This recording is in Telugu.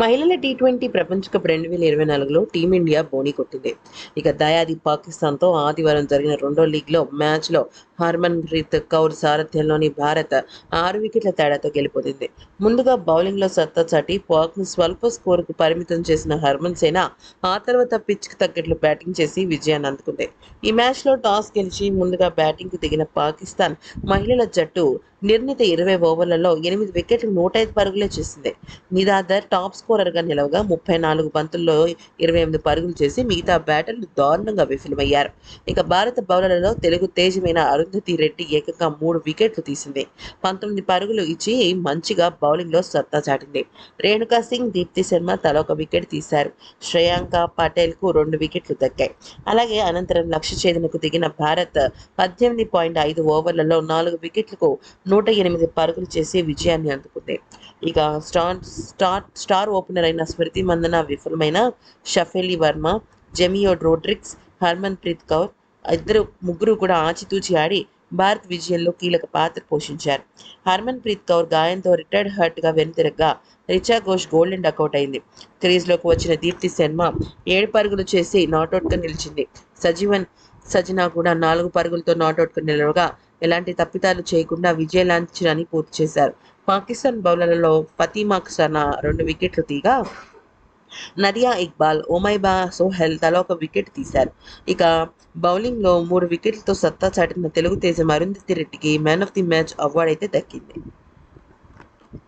మహిళల టీ ట్వంటీ ప్రపంచ కప్ రెండు వేల ఇరవై నాలుగులో టీమిండియా బోణి కొట్టింది. ఇక దయాది పాకిస్తాన్తో ఆదివారం జరిగిన రెండో లీగ్లో మ్యాచ్లో హర్మన్ ప్రీత్ కౌర్ సారథ్యంలోని భారత్ ఆరు వికెట్ల తేడాతో గెలిపోతుంది ముందుగా బౌలింగ్లో సత్తా చాటి పాక్ను స్వల్ప స్కోరుకు పరిమితం చేసిన హర్మన్ సేన ఆ తర్వాత పిచ్కి తగ్గట్లు బ్యాటింగ్ చేసి విజయాన్ని అందుకుంది. ఈ మ్యాచ్లో టాస్ గెలిచి ముందుగా బ్యాటింగ్కు దిగిన పాకిస్తాన్ మహిళల జట్టు నిర్ణీత ఇరవై ఓవర్లలో ఎనిమిది వికెట్లు నూట ఐదు పరుగులే చేసింది. నిదాదర్ టాప్ స్కోరర్గా నిలవగా ముప్పై నాలుగు బంతుల్లో ఇరవై ఎనిమిది పరుగులు చేసి మిగతా బ్యాటర్లు దారుణంగా విఫలమయ్యారు. ఇక భారత బౌలర్లలో తెలుగు తేజమైన అరుంధతి రెడ్డి ఏకంగా మూడు వికెట్లు తీసింది. పంతొమ్మిది పరుగులు ఇచ్చి మంచిగా బౌలింగ్లో సత్తా చాటింది. రేణుకా సింగ్ దీప్తి శర్మ తల ఒక వికెట్ తీశారు. శ్రేయాంక పటేల్కు రెండు వికెట్లు దక్కాయి. అలాగే అనంతరం లక్ష్య ఛేదనకు దిగిన భారత్ పద్దెనిమిది పాయింట్ ఐదు ఓవర్లలో నాలుగు వికెట్లకు నూట ఎనిమిది పరుగులు చేసి విజయాన్ని అందుకుంది. ఇక స్టార్ స్టార్ స్టార్ ఓపెనర్ అయిన స్మృతి మందన విఫలమైన షఫెలి వర్మ జెమియో రోడ్రిక్స్ హర్మన్ ప్రీత్ కౌర్ ఇద్దరు ముగ్గురు కూడా ఆచితూచి ఆడి భారత్ విజయంలో కీలక పాత్ర పోషించారు. హర్మన్ ప్రీత్ కౌర్ గాయంతో రిటైర్డ్ హర్ట్గా వెనుతిరగ్గా Richa Ghosh golden duck out అయింది. క్రీజ్లోకి వచ్చిన దీప్తి శర్మ ఏడు పరుగులు చేసి నాట్అవుట్గా నిలిచింది. సజీవన్ సజనా కూడా నాలుగు పరుగులతో నాట్అవుట్గా నిలవగా ఎలాంటి తప్పిదాలు చేయకుండా విజయ లాంఛనాన్ని పూర్తి చేశారు. పాకిస్తాన్ బౌలర్లలో ఫతీమాక్ సనా రెండు వికెట్లు తీగా నదియా ఇక్బాల్ ఒమైబా సోహెల్ తలా ఒక వికెట్ తీశారు. ఇక బౌలింగ్లో మూడు వికెట్లతో సత్తా చాటిన తెలుగుదేశం అరుంధతి రెడ్డికి man of the match award అయితే దక్కింది.